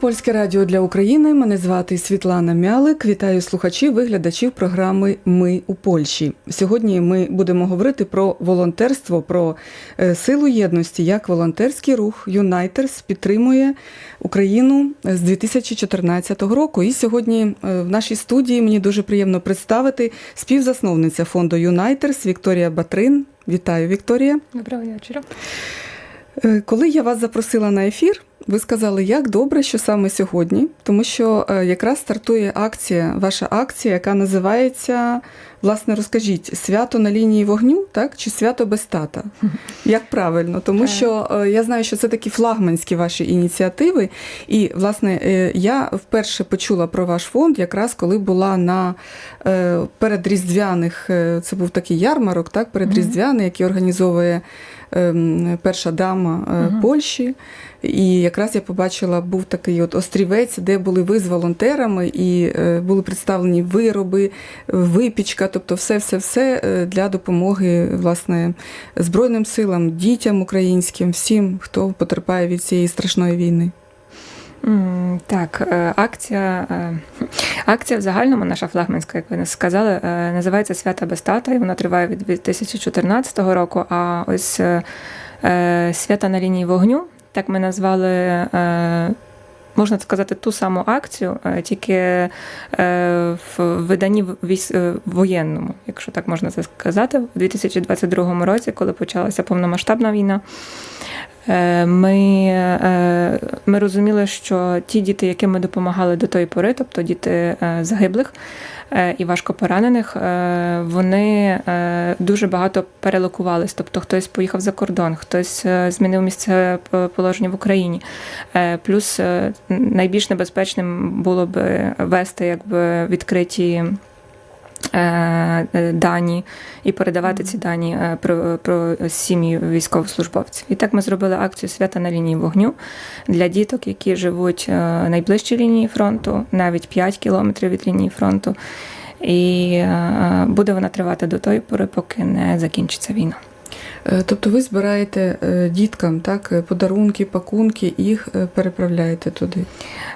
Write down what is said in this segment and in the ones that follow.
Польське радіо для України. Мене звати Світлана Мялик. Вітаю слухачів, виглядачів програми Ми у Польщі. Сьогодні ми будемо говорити про волонтерство, про е, силу єдності, як волонтерський рух Юнайтерс підтримує Україну з 2014 року. І сьогодні е, в нашій студії мені дуже приємно представити співзасновниця фонду Юнайтерс Вікторія Батрин. Вітаю, Вікторія. Доброго вечора. Е, Коли я вас запросила на ефір, ви сказали, як добре, що саме сьогодні, тому що е, якраз стартує акція, ваша акція, яка називається, власне, розкажіть, свято на лінії вогню, так? Чи свято без тата? Як правильно? Тому що е, я знаю, що це такі флагманські ваші ініціативи. І, власне, е, я вперше почула про ваш фонд, якраз коли була на передріздвяних, це був такий ярмарок, так, передріздвяний, який організовує перша дама угу. Польщі. І якраз я побачила, був такий от острівець, де були ви з волонтерами, і е, були представлені вироби, випічка, тобто все-все-все е, для допомоги власне Збройним силам, дітям українським, всім, хто потерпає від цієї страшної війни. Так, е, акція, е, акція в загальному, наша флагманська, як ви сказали, е, називається Свята без тата, і вона триває від 2014 року. А ось свята на лінії вогню, так ми назвали. Можна сказати, ту саму акцію, тільки в виданні воєнному, якщо так можна це сказати, у 2022 році, коли почалася повномасштабна війна. Е, Ми, е, ми розуміли, що ті діти, яким ми допомагали до тої пори, тобто діти е, загиблих і важко поранених, вони дуже багато перелокувались. Тобто хтось поїхав за кордон, хтось змінив місце положення в Україні. Плюс найбільш небезпечним було б вести якби відкриті. Е, е, Дані і передавати ці дані е, про, про сім'ї військовослужбовців. І так ми зробили акцію свята на лінії вогню для діток, які живуть найближчій лінії фронту, навіть 5 кілометрів від лінії фронту. І буде вона тривати до тої пори, поки не закінчиться війна. Е, Тобто ви збираєте е, діткам так, е, подарунки, пакунки, і їх переправляєте туди.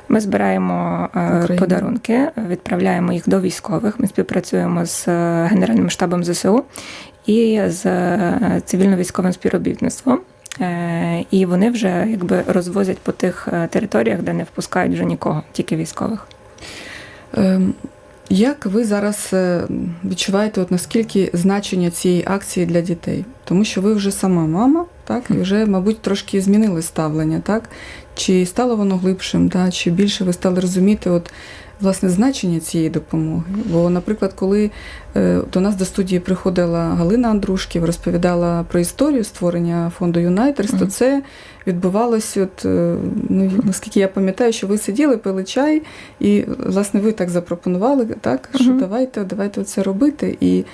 Ми збираємо Україна. подарунки, відправляємо їх до військових. Ми співпрацюємо з Генеральним штабом ЗСУ і з цивільно-військовим співробітництвом. І вони вже якби розвозять по тих територіях, де не впускають вже нікого, тільки військових. Як ви зараз е, відчуваєте, от наскільки значення цієї акції для дітей? Тому що ви вже сама мама, так, і вже, мабуть, трошки змінили ставлення, так? Чи стало воно глибшим, так? чи більше ви стали розуміти от, власне, значення цієї допомоги? Бо, наприклад, коли е, до нас до студії приходила Галина Андрушків, розповідала про історію створення фонду Юнайтерс, то це відбувалось, от, е, ну, наскільки я пам'ятаю, що ви сиділи, пили чай, і, власне, ви так запропонували, так, що Мгм. давайте, давайте це робити. І,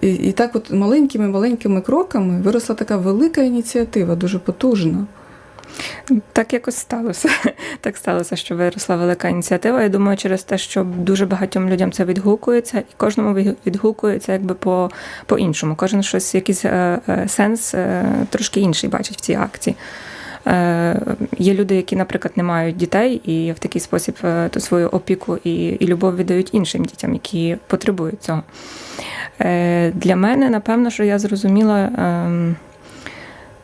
і, і так от маленькими-маленькими кроками виросла така велика ініціатива, дуже потужна. Так якось сталося. Так сталося, що виросла велика ініціатива. Я думаю, через те, що дуже багатьом людям це відгукується, і кожному відгукується якби по, по-іншому. Кожен щось, якийсь е, е, сенс е, трошки інший бачить в цій акції. Е, Є люди, які, наприклад, не мають дітей, і в такий спосіб е, ту свою опіку і, і любов віддають іншим дітям, які потребують цього. Е, Для мене, напевно, що я зрозуміла. ем,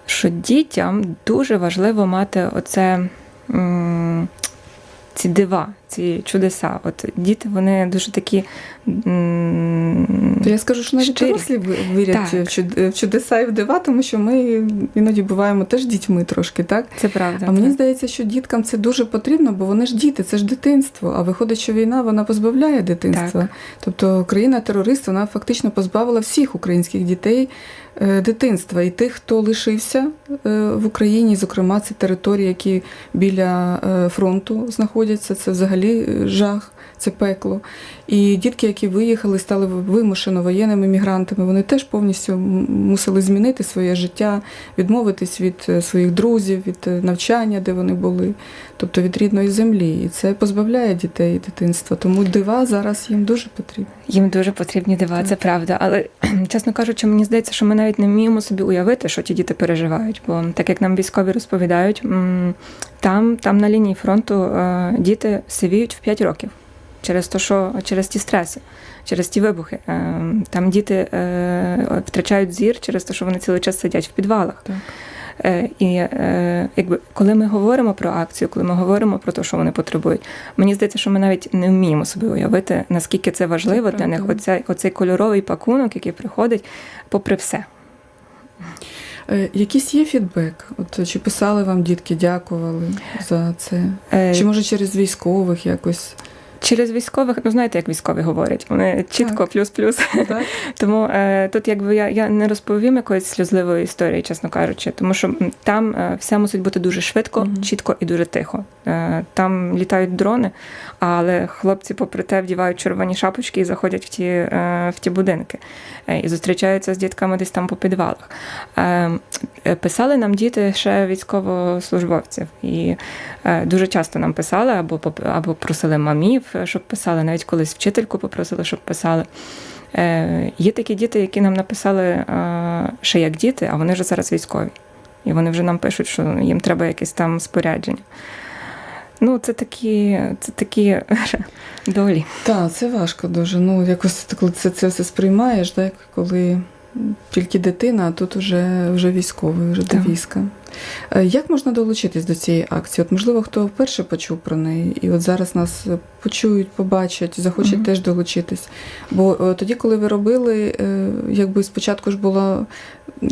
що дітям дуже важливо мати оце. Ці дива, ці чудеса. От діти, вони дуже такі. То я скажу, що навіть дорослі вірять Так. в чудеса і в дива, тому що ми іноді буваємо теж дітьми трошки, так? Це правда. А мені так. здається, що діткам це дуже потрібно, бо вони ж діти, це ж дитинство. А виходить, що війна вона позбавляє дитинства. Так. Тобто країна-терорист вона фактично позбавила всіх українських дітей дитинства. І тих, хто лишився е, в Україні, зокрема, це території, які біля е, фронту знаходяться, це взагалі е, жах. Це пекло. І дітки, які виїхали, стали вимушено воєнними мігрантами, вони теж повністю мусили змінити своє життя, відмовитись від е, своїх друзів, від е, навчання, де вони були, тобто від рідної землі. І це позбавляє дітей дитинства. Тому дива зараз їм дуже потрібні. Їм дуже потрібні дива, Так. це правда. Але чесно кажучи, мені здається, що ми навіть не вміємо собі уявити, що ті діти переживають. Бо так як нам військові розповідають, Там, там на лінії фронту е, діти сивіють в 5 років через те, що через ті стреси, через ті вибухи. Е, Там діти е, втрачають зір через те, що вони цілий час сидять в підвалах. Так. Е, І якби коли ми говоримо про акцію, коли ми говоримо про те, що вони потребують, мені здається, що ми навіть не вміємо собі уявити, наскільки це важливо Це для них. Оцей, оцей кольоровий пакунок, який приходить, попри все. Якийсь є фідбек? От чи писали вам дітки, дякували за це? Чи може через військових якось? Через військових, ну знаєте, як військові говорять, вони чітко плюс-плюс. Тому е, тут, якби я, я не розповім якоїсь сльозливої історії, чесно кажучи, тому що там е, все мусить бути дуже швидко, Мгм. чітко і дуже тихо. Е, там літають дрони, але хлопці, попри те, вдівають червоні шапочки і заходять в ті, е, в ті будинки е, і зустрічаються з дітками десь там по підвалах. Е, е, писали нам діти ще військовослужбовців, і е, дуже часто нам писали або або просили мамів, щоб писали, навіть колись вчительку попросили, щоб писали. Е, Є такі діти, які нам написали е, ще як діти, а вони вже зараз військові. І вони вже нам пишуть, що їм треба якесь там спорядження. Ну, це такі, це такі долі. Так, це важко дуже. Ну, якось коли це, це все сприймаєш, так? коли тільки дитина, а тут вже, вже військовий, вже до війська. Е, Як можна долучитись до цієї акції? От, можливо, хто вперше почув про неї, і от зараз нас почують, побачать, захочуть Мгм. теж долучитись. Бо е, тоді, коли ви робили, е, якби спочатку ж було.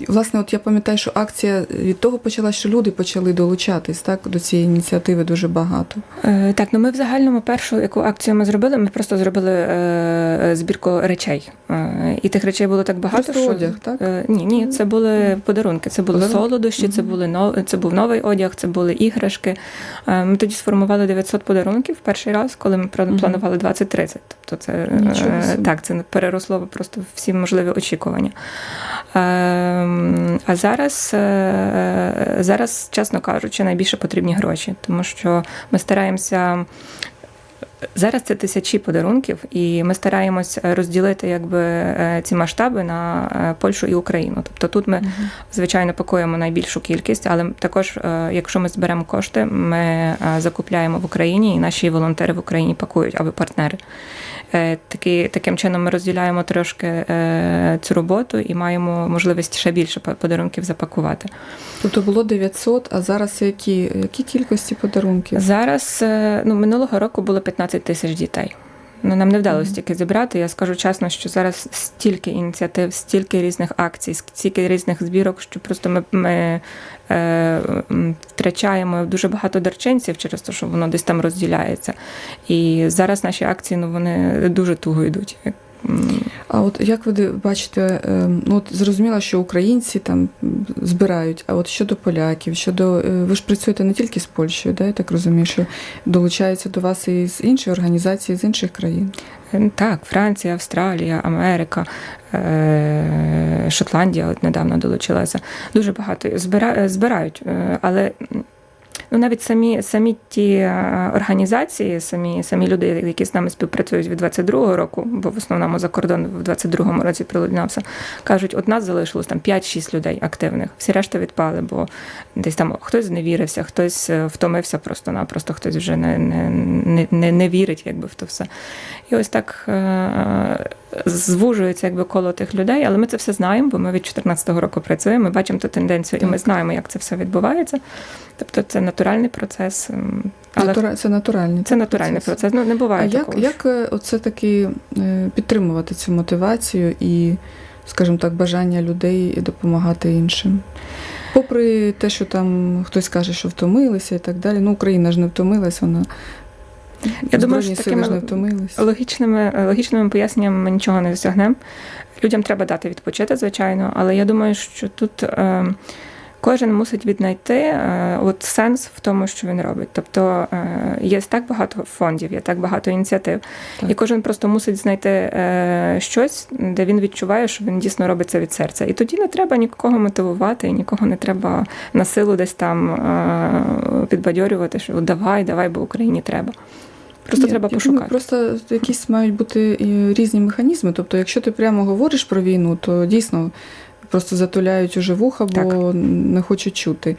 Власне, от я пам'ятаю, що акція від того почалась, що люди почали долучатись так, до цієї ініціативи дуже багато. Е, Так, ну ми в загальному першу яку акцію ми зробили, ми просто зробили е, збірку речей. Е, і тих речей було так багато. Просто що, одяг, так? Е, ні, ні, це були подарунки. Це були Подарунки? солодощі, це були нов... це був новий одяг, це були іграшки. Е, Ми тоді сформували 900 подарунків перший раз, коли ми планували 20-30. Тобто це так, це переросло просто всі можливі очікування. Ем, А зараз, зараз, чесно кажучи, найбільше потрібні гроші, тому що ми стараємося. Зараз це тисячі подарунків, і ми стараємось розділити якби е, ці масштаби на е, Польщу і Україну. Тобто тут ми, звичайно, пакуємо найбільшу кількість, але також, е, якщо ми зберемо кошти, ми е, закупляємо в Україні, і наші волонтери в Україні пакують або партнери. Е, Такі, таким чином ми розділяємо трошки е, цю роботу і маємо можливість ще більше подарунків запакувати. Тобто було 900, а зараз які, які кількості подарунків? Зараз е, ну, минулого року було 15 тисяч дітей. Ну, нам не вдалося Мгм. стільки зібрати. Я скажу чесно, що зараз стільки ініціатив, стільки різних акцій, стільки різних збірок, що просто ми, ми е, втрачаємо дуже багато дарчинців через те, що воно десь там розділяється. І зараз наші акції ну, вони дуже туго йдуть. А от як ви бачите, е, ну от зрозуміло, що українці там збирають, а от щодо поляків, щодо е, ви ж працюєте не тільки з Польщею, да, я так розумію, що долучаються до вас і з інших організацій, з інших країн. Е, Так, Франція, Австралія, Америка, е, Шотландія от недавно долучилася. Дуже багато збира- збирають, е, але ну, навіть самі, самі ті е, організації, самі, самі люди, які з нами співпрацюють від 22-го року, бо в основному за кордон в 22-му році прилинявся, кажуть, от нас залишилось там 5-6 людей активних. Всі решта відпали, бо десь там хтось зневірився, хтось е, втомився просто-напросто, хтось вже не, не, не, не, не вірить якби, в то все. І ось так е, звужується якби коло тих людей, але ми це все знаємо, бо ми від 2014 року працюємо, ми бачимо ту тенденцію, і ми знаємо, як це все відбувається. Тобто це натуральний процес. Але Натура- Це натуральний. це натуральний процес. Ну не буває А як, такого. як е, оце таки е, підтримувати цю мотивацію і, скажімо так, бажання людей допомагати іншим? Попри те, що там хтось каже, що втомилися і так далі. Ну, Україна ж не втомилась, вона Я думаю, що такими логічними, логічними поясненнями ми нічого не досягнемо. Людям треба дати відпочити, звичайно, але я думаю, що тут е, кожен мусить віднайти е, от сенс в тому, що він робить. Тобто е, є так багато фондів, є так багато ініціатив, Так. і кожен просто мусить знайти е, щось, де він відчуває, що він дійсно робить це від серця. І тоді не треба нікого мотивувати, і нікого не треба на силу десь там е, підбадьорювати, що давай, давай, бо Україні треба. Просто Ні, треба я думаю, пошукати. Просто якісь мають бути різні механізми. Тобто, якщо ти прямо говориш про війну, то дійсно просто затуляють уже вуха, бо Так. не хочуть чути.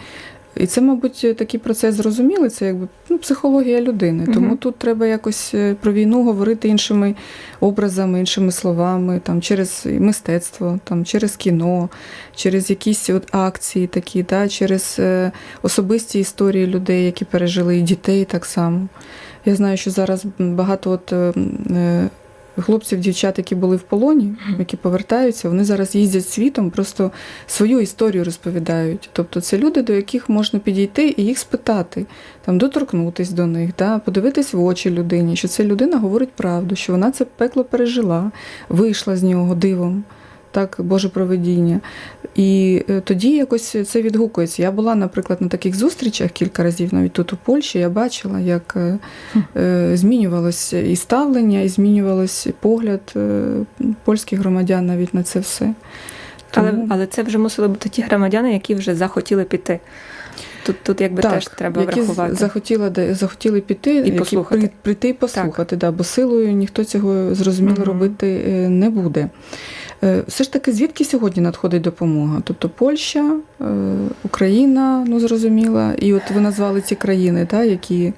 І це, мабуть, такий процес зрозумілий, це якби ну, психологія людини. Тому Мгм. тут треба якось е, про війну говорити іншими образами, іншими словами, там, через мистецтво, там, через кіно, через якісь от акції такі, да, через е, особисті історії людей, які пережили, і дітей так само. Я знаю, що зараз багато от, е, е, хлопців, дівчат, які були в полоні, які повертаються, вони зараз їздять світом, просто свою історію розповідають. Тобто це люди, до яких можна підійти і їх спитати, там, доторкнутись до них, да, подивитись в очі людині, що ця людина говорить правду, що вона це пекло пережила, вийшла з нього дивом. Так, Боже проведіння. І е, тоді якось це відгукується. Я була, наприклад, на таких зустрічах кілька разів, навіть тут у Польщі, я бачила, як е, е, змінювалося і ставлення, і змінювалось погляд польських громадян навіть на це все. Але, Тому- але це вже мусили бути ті громадяни, які вже захотіли піти. Тут, тут якби теж треба які врахувати. захотіли, де- захотіли піти, які послухати. при- прийти і послухати, да, бо силою ніхто цього зрозуміло Мгм. робити не буде. Е, Все ж таки, звідки сьогодні надходить допомога? Тобто Польща, е, Україна, ну зрозуміла, і от ви назвали ці країни, та, які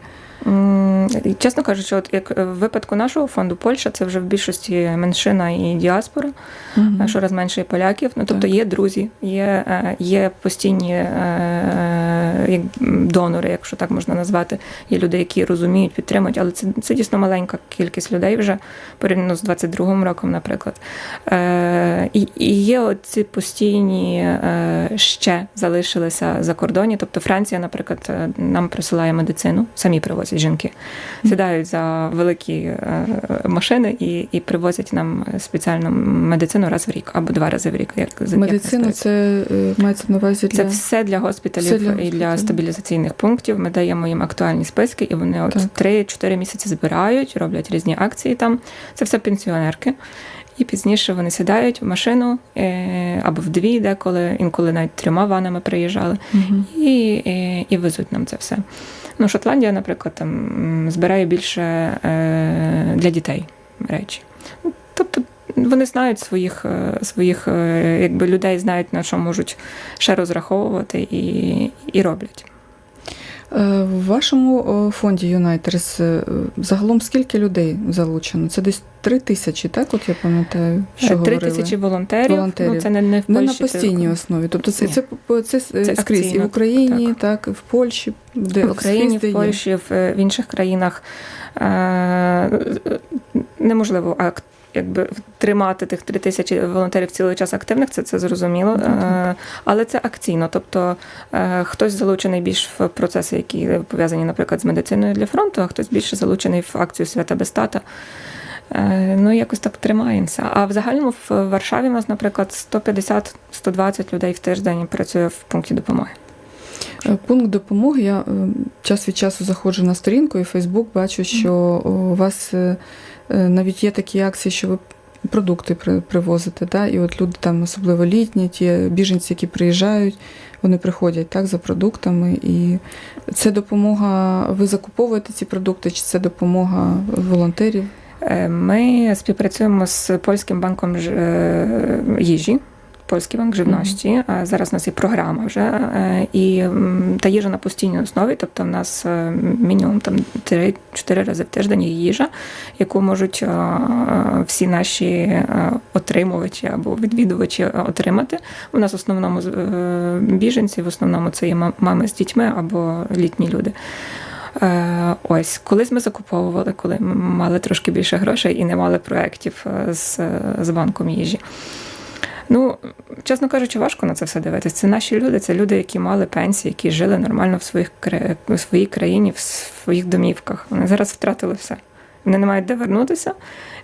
Чесно кажучи, от як в випадку нашого фонду Польща, це вже в більшості меншина і діаспора, Мгм. щораз менше і поляків. Ну тобто Так. є друзі, є, е, є постійні е, як донори, якщо так можна назвати. Є люди, які розуміють, підтримують, але це, це дійсно маленька кількість людей вже порівняно з 22-м роком, наприклад. Е, І, і є оці постійні е, ще залишилися за кордоні. Тобто Франція, наприклад, е, нам присилає медицину, самі привозять жінки, сідають за великі е, машини і, і привозять нам спеціальну медицину раз в рік або два рази в рік. Як, як медицина, не це е, мається на увазі для це все для госпіталів Все для і для стабілізаційних пунктів. Ми даємо їм актуальні списки, і вони от Так. 3-4 місяці збирають, роблять різні акції там. Це все пенсіонерки. І пізніше вони сідають в машину е, або в дві, деколи, інколи навіть трьома ванами приїжджали, Мгм. і, і, і везуть нам це все. Ну, Шотландія, наприклад, там збирає більше е, для дітей речі. Ну, Тобто вони знають своїх, е, своїх е, якби, людей, знають, на що можуть ще розраховувати і, і роблять. Е, В вашому е, фонді Юнайтерс е, загалом скільки людей залучено? Це десь три тисячі, так? От я пам'ятаю, що Три тисячі волонтерів. Волонтерів. Ну, це не, не в Не на Польщі, це постійній основі. Тобто це, це, це, це, скрізь і в Україні, так. в Польщі, де в Україні, де в. Польщі, в, в інших країнах е, неможливо якби тримати тих три тисячі волонтерів цілий час активних, це, це зрозуміло. Ну, Е, але це акційно. Тобто е, хтось залучений більш в процеси, які пов'язані, наприклад, з медициною для фронту, а хтось більше залучений в акцію Свята Безтата. Е, Ну, якось так тримаємося. А в загальному в Варшаві у нас, наприклад, 150-120 людей в тиждень працює в пункті допомоги. Пункт допомоги. Я час від часу заходжу на сторінку і Фейсбук, бачу, що у вас навіть є такі акції, що ви продукти при- привозите. Да? І от люди там, особливо літні, ті біженці, які приїжджають, вони приходять так, за продуктами. І це допомога, ви закуповуєте ці продукти, чи це допомога волонтерів? Е, Ми співпрацюємо з польським банком е, їжі. Польський банк живності. Зараз у нас є програма вже, е, і та їжа на постійній основі, тобто в нас е, мінімум там 3-4 рази в тиждень є їжа, яку можуть е, е, всі наші е, отримувачі або відвідувачі е, отримати. У нас в основному е, біженці, в основному це є мами з дітьми або літні люди. Е, Ось, колись ми закуповували, коли ми мали трошки більше грошей і не мали проєктів е, з, з банком їжі. Ну, чесно кажучи, важко на це все дивитися. Це наші люди, це люди, які мали пенсії, які жили нормально в своїх в своїй країні, в своїх домівках. Вони зараз втратили все. Вони не мають де вернутися,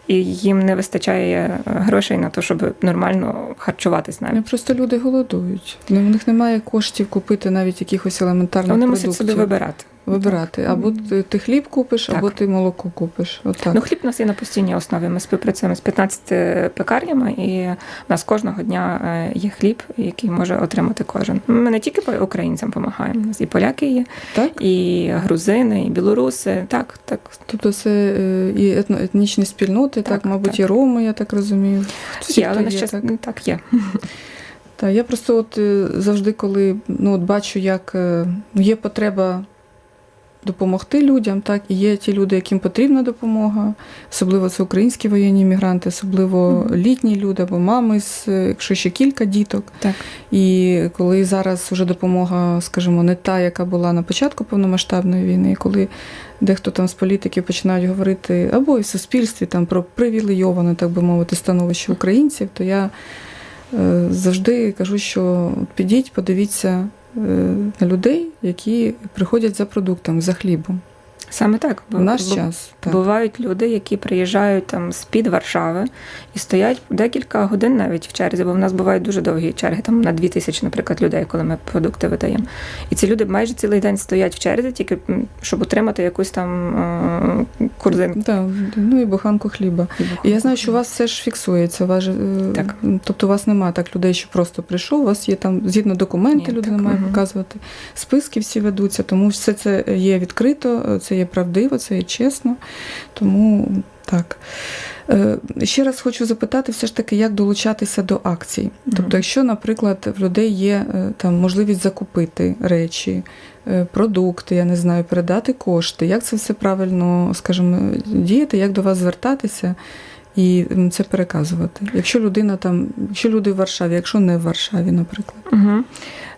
і їм не вистачає е, грошей на те, щоб нормально харчуватись навіть. Ну, Просто люди голодують. Ну, У них немає коштів купити навіть якихось елементарних Вони продуктів. мусять собі вибирати. Вибирати. Або ти, ти хліб купиш, Так. або ти молоко купиш. Отак. Ну, хліб у нас є на постійній основі. Ми співпрацюємо з 15 пекарнями, і в нас кожного дня е, є хліб, який може отримати кожен. Ми не тільки по- українцям допомагаємо, у нас і поляки є, так? і грузини, і білоруси. Так, так. Тобто це е, і етно, етнічні спільноти, так, Так, мабуть, так. і роми, я так розумію. Всі, Є, але є, щас... так. так є. Так, я просто от е, завжди, коли ну, от бачу, як ну, є потреба допомогти людям, так, і є ті люди, яким потрібна допомога, особливо це українські воєнні мігранти, особливо літні люди або мами, з, якщо ще кілька діток. Так. І коли зараз вже допомога, скажімо, не та, яка була на початку повномасштабної війни, коли дехто там з політиків починають говорити або і в суспільстві там про привілейоване, так би мовити, становище українців, то я е, завжди кажу, що підіть, подивіться людей, які приходять за продуктом, за хлібом. Саме так. В наш бу- час. Так. Бувають люди, які приїжджають там з-під Варшави і стоять декілька годин навіть в черзі, бо в нас бувають дуже довгі черги, там на дві тисячі, наприклад, людей, коли ми продукти видаємо. І ці люди майже цілий день стоять в черзі, тільки щоб отримати якусь там е, корзинку. Так, ну і буханку хліба. І я знаю, що у вас все ж фіксується. Же, е, Так. Тобто у вас немає так людей, що просто прийшов, у вас є там згідно документи, Ні, людина так, має мгм. показувати. Списки всі ведуться, тому все це є відкрито, це є правдиво, це є чесно. Тому так. Е, Ще раз хочу запитати, все ж таки, як долучатися до акцій. Тобто, якщо, наприклад, в людей є е, там можливість закупити речі, е, продукти, я не знаю, передати кошти, як це все правильно, скажімо, діяти, як до вас звертатися і це переказувати. Якщо людина там, якщо люди в Варшаві, якщо не в Варшаві, наприклад. Угу.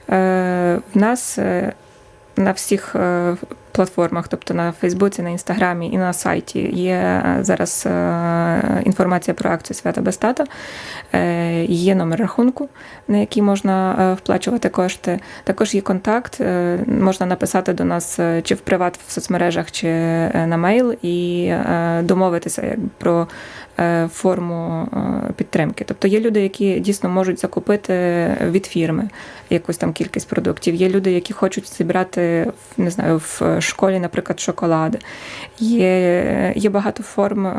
Е, в нас на всіх платформах, тобто на Фейсбуці, на Інстаграмі і на сайті, є е, зараз е, інформація про акцію Свята без тата, є номер рахунку, на який можна е, вплачувати кошти. Також є контакт, е, можна написати до нас е, чи в приват в соцмережах, чи е, на мейл, і е, домовитися як про е, форму е, підтримки. Тобто є люди, які дійсно можуть закупити від фірми якусь там кількість продуктів. Є люди, які хочуть зібрати не знаю, в школі, наприклад, шоколади. Є, є багато форм, е,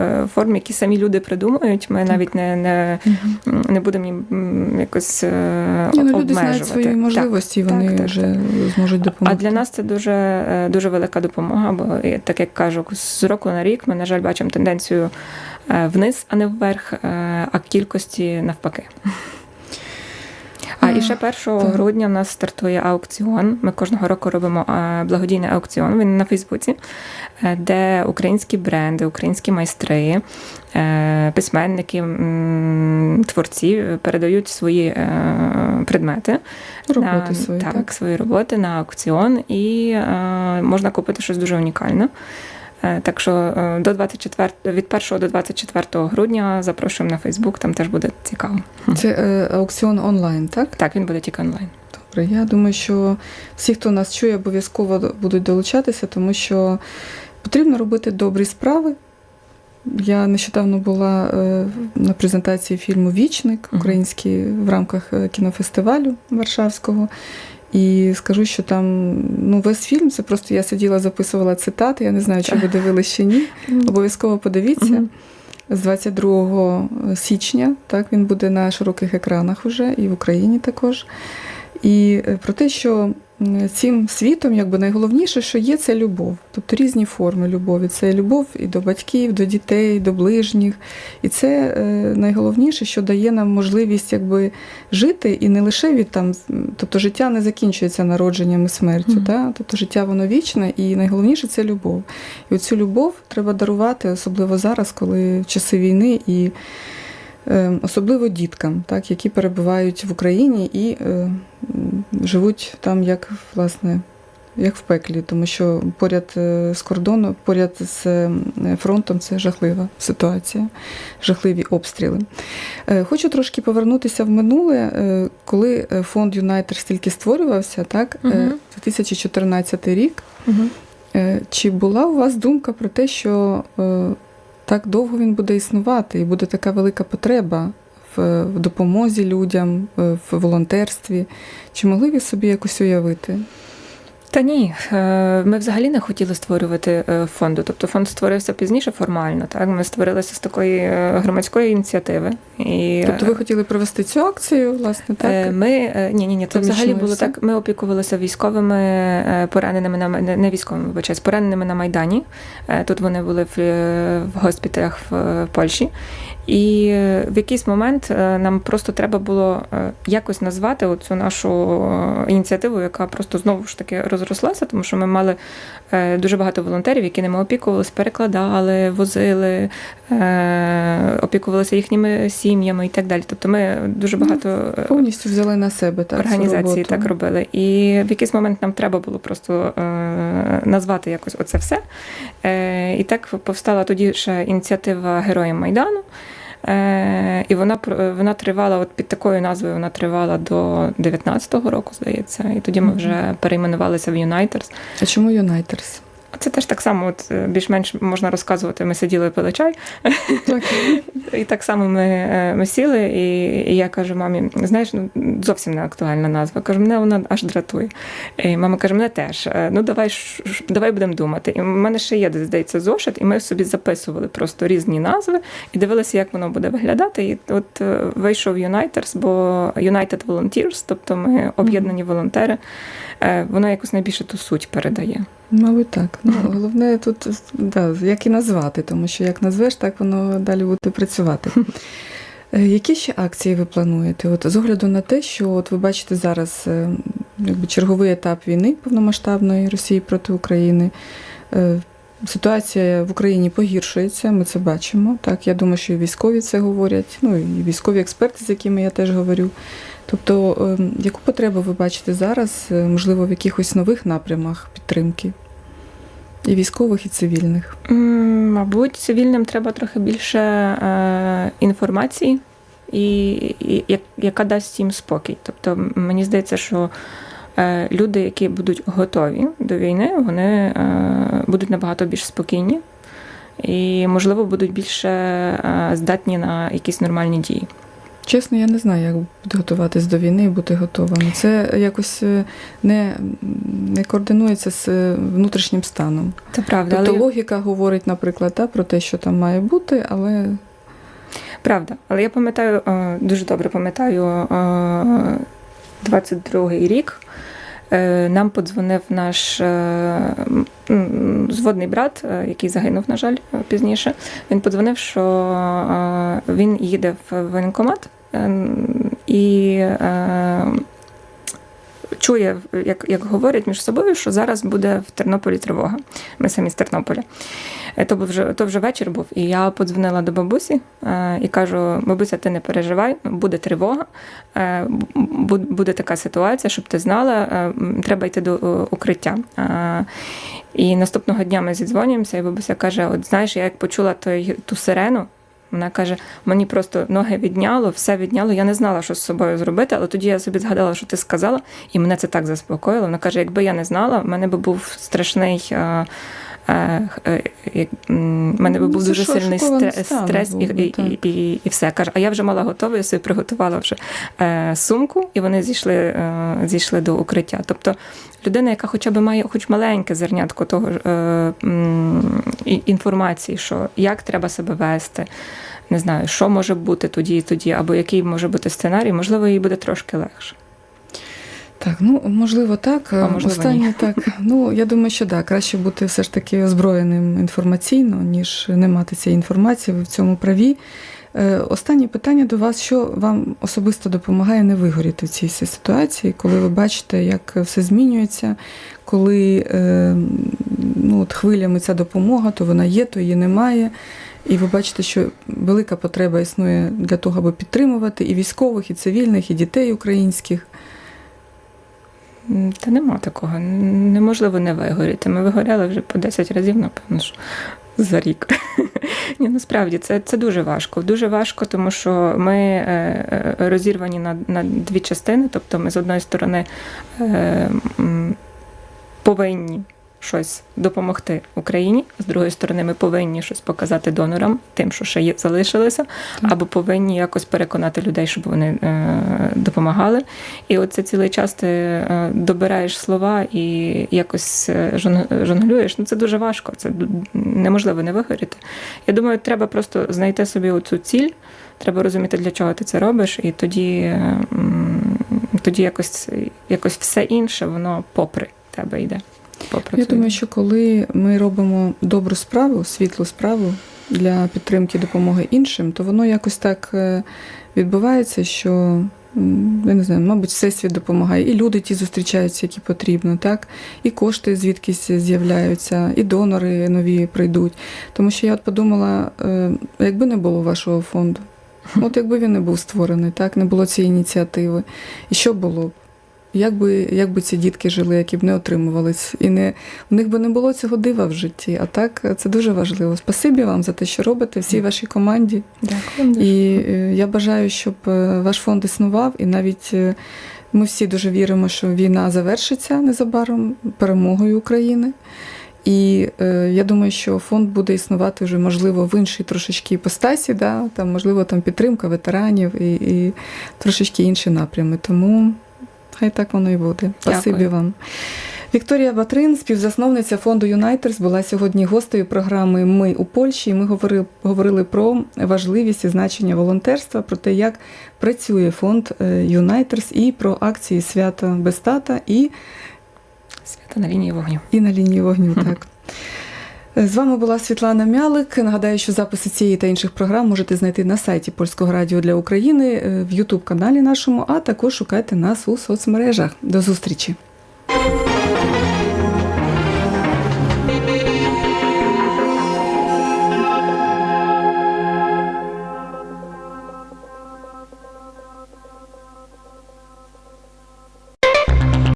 е, форм, які самі люди придумують. Ми навіть не, не, не будемо їм якось е, Ні, ну, люди обмежувати. знають свої Так. можливості, так, вони так, вже так. зможуть А для нас це дуже, е, дуже велика допомога, бо так як кажу, з року на рік ми, на жаль, бачимо тенденцію е, вниз, а не вверх, е, а кількості навпаки. А і ще 1 грудня в нас стартує аукціон. Ми кожного року робимо е, благодійний аукціон. Він на Фейсбуці, е, де українські бренди, українські майстри, е, письменники, творці передають свої е, предмети роботи на, свої. так, Так, свої роботи на аукціон, і е, можна купити щось дуже унікальне. Е, Так що е, до 24, від 1 до 24 грудня запрошуємо на Фейсбук, там теж буде цікаво. Це е, аукціон онлайн, так? Так, він буде тільки онлайн. Добре, я думаю, що всі, хто нас чує, обов'язково будуть долучатися, тому що потрібно робити добрі справи. Я нещодавно була на презентації фільму Вічник український в рамках кінофестивалю Варшавського. І скажу, що там ну, весь фільм це просто я сиділа, записувала цитати. Я не знаю, чи ви дивились чи ні. Обов'язково подивіться. З 22 січня так він буде на широких екранах уже і в Україні також. І е, про те, що цим світом якби найголовніше, що є, це любов. Тобто різні форми любові. Це любов і до батьків, до дітей, до ближніх. І це е, найголовніше, що дає нам можливість якби жити і не лише від там, тобто життя не закінчується народженням і смертю. Мгм. Та? Тобто життя воно вічне, і найголовніше це любов. І оцю любов треба дарувати, особливо зараз, коли в часи війни, і особливо діткам, так, які перебувають в Україні і е, живуть там як власне. Як в пеклі, тому що поряд е, з кордоном, поряд з е, фронтом це жахлива ситуація, жахливі обстріли. Е, Хочу трошки повернутися в минуле, е, коли фонд Юнайтер стільки створювався, так, Мгм. 2014 рік. Е, Чи була у вас думка про те, що так довго він буде існувати, і буде така велика потреба в, допомозі людям, в волонтерстві? Чи могли ви собі якось уявити? Та ні, е, ми взагалі не хотіли створювати е, фонду. Тобто фонд створився пізніше формально. Так, ми створилися з такої е, громадської ініціативи. І Тобто ви хотіли провести цю акцію, власне, так? Ми ні, ні, ні. Це взагалі було все? так. Ми опікувалися військовими пораненими на не військовими, вибачаюсь, пораненими на майдані. Тут вони були в, в госпіталях в Польщі. І в якийсь момент е, нам просто треба було е, якось назвати цю нашу е, ініціативу, яка просто знову ж таки розрослася, тому що ми мали дуже багато волонтерів, які ними опікувалися, перекладали, возили, опікувалися їхніми сім'ями і так далі. Тобто ми дуже Ну, багато Повністю взяли на себе так, організації так робили. І в якийсь момент нам треба було просто назвати якось оце все. І так повстала тоді ще ініціатива Героїв Майдану. Е, і вона вона тривала от під такою назвою, вона тривала до 19-го року, здається. І тоді ми вже перейменувалися в Юнайтерс. А чому Юнайтерс? Це теж так само, от е, більш-менш можна розказувати. Ми сиділи пили чай, Так. і так само ми, е, ми сіли, і, і я кажу мамі: знаєш, ну зовсім не актуальна назва. Кажу, мене вона аж дратує. І мама каже, мене теж. Е, Ну давай давай будемо думати. І в мене ще є здається зошит, і ми собі записували просто різні назви і дивилися, як воно буде виглядати. І от вийшов Uniters, бо United Volunteers, тобто ми об'єднані волонтери. Е, Воно якось найбільше ту суть передає. Мабуть, так. Ну, головне тут да, як і назвати, тому що як назвеш, так воно далі буде працювати. Е, Які ще акції ви плануєте? От з огляду на те, що от ви бачите зараз е, якби, черговий етап війни повномасштабної Росії проти України. Ситуація в Україні погіршується, ми це бачимо. Так, я думаю, що і військові це говорять, ну і військові експерти, з якими я теж говорю. Тобто, е, яку потребу ви бачите зараз, е, можливо, в якихось нових напрямах підтримки? І військових, і цивільних. Мабуть, цивільним треба трохи більше е, інформації, і, і як- яка дасть їм спокій. Тобто, мені здається, що е, люди, які будуть готові до війни, вони будуть набагато більш спокійні і, можливо, будуть більше здатні на якісь нормальні дії. Чесно, я не знаю, як підготуватись до війни і бути готовими. Це якось е, не, не координується з е, внутрішнім станом. Це правда, Тобто але логіка говорить, наприклад, та, про те, що там має бути, але Правда, але я пам'ятаю, е, дуже добре пам'ятаю е, 22-й рік. Нам подзвонив наш зводний брат, який загинув, на жаль, пізніше. Він подзвонив, що він їде в воєнкомат і е, чує, як, як говорять між собою, що зараз буде в Тернополі тривога. Ми самі з Тернополя. Е, То, вже, то вже вечір був, і я подзвонила до бабусі е, і кажу: бабуся, ти не переживай, буде тривога, буде така ситуація, щоб ти знала, треба йти до укриття. І наступного дня ми зідзвонюємося, і бабуся каже: От знаєш, я як почула той, ту сирену. Вона каже: мені просто ноги відняло, все відняло. Я не знала, що з собою зробити, але тоді я собі згадала, що ти сказала, і мене це так заспокоїло. Вона каже: якби я не знала, в мене би був страшний. е, е, е, мене би Ну, був дуже сильний стрес, і, і, і, все. Каже, а я вже мала готове, я собі приготувала вже е, сумку, і вони зійшли, зійшли до укриття. Тобто людина, яка хоча б має хоч маленьке зернятко того інформації, що як треба себе вести, не знаю, що може бути тоді і тоді, або який може бути сценарій, можливо, їй буде трошки легше. Так, ну можливо, так. А можливо, Останнє ні. так. Ну я думаю, що так, краще бути все ж таки озброєним інформаційно, ніж не мати цієї інформації. Ви в цьому праві. Е, Останнє питання до вас: що вам особисто допомагає не вигоріти в цій ситуації, коли ви бачите, як все змінюється, коли е, ну, от хвилями ця допомога, то вона є, то її немає. І ви бачите, що велика потреба існує для того, аби підтримувати і військових, і цивільних, і дітей українських. Та нема такого. Неможливо не вигоріти. Ми вигоряли вже по 10 разів, напевно, що за рік. Ні, насправді це, це дуже важко. Дуже важко, тому що ми е, е, розірвані на, на дві частини. Тобто ми з одної сторони е, повинні щось допомогти Україні, з другої сторони, ми повинні щось показати донорам, тим, що ще є, залишилося, або повинні якось переконати людей, щоб вони е, допомагали. І оце цілий час ти е, добираєш слова і якось е, жон- жонглюєш. Ну це дуже важко, це неможливо не вигоріти. Я думаю, треба просто знайти собі оцю ціль, треба розуміти, для чого ти це робиш, і тоді, е, тоді якось, якось все інше, воно попри тебе йде. Попри Я думаю, що коли ми робимо добру справу, світлу справу, для підтримки допомоги іншим, то воно якось так е, відбувається, що я не знаю, мабуть, всесвіт допомагає, і люди ті зустрічаються, які потрібно, так, і кошти звідкись з'являються, і донори нові прийдуть. Тому що я от подумала, е, якби не було вашого фонду, от якби він не був створений, так, не було цієї ініціативи, і що було б? Як би, як би ці дітки жили, які б не отримувались, і не в них би не було цього дива в житті. А так це дуже важливо. Спасибі вам за те, що робите, всій вашій команді. Дякую. І е, я бажаю, щоб е, ваш фонд існував, і навіть е, ми всі дуже віримо, що війна завершиться незабаром перемогою України. І е, я думаю, що фонд буде існувати вже, можливо, в іншій трошечки іпостасі, да? там, можливо, там підтримка ветеранів і, і трошечки інші напрями. Тому хай так воно і буде. Спасибі Дякую. вам. Вікторія Батрин, співзасновниця фонду Юнайтерс, була сьогодні гостею програми Ми у Польщі. І ми говорили, говорили про важливість і значення волонтерства, про те, як працює фонд е, Юнайтерс, і про акції свята без тата і, Свята на лінії вогню. і на лінії вогню. Так. З вами була Світлана Мялик. Нагадаю, що записи цієї та інших програм можете знайти на сайті Польського радіо для України, е, в Ютуб каналі нашому, а також шукайте нас у соцмережах. До зустрічі!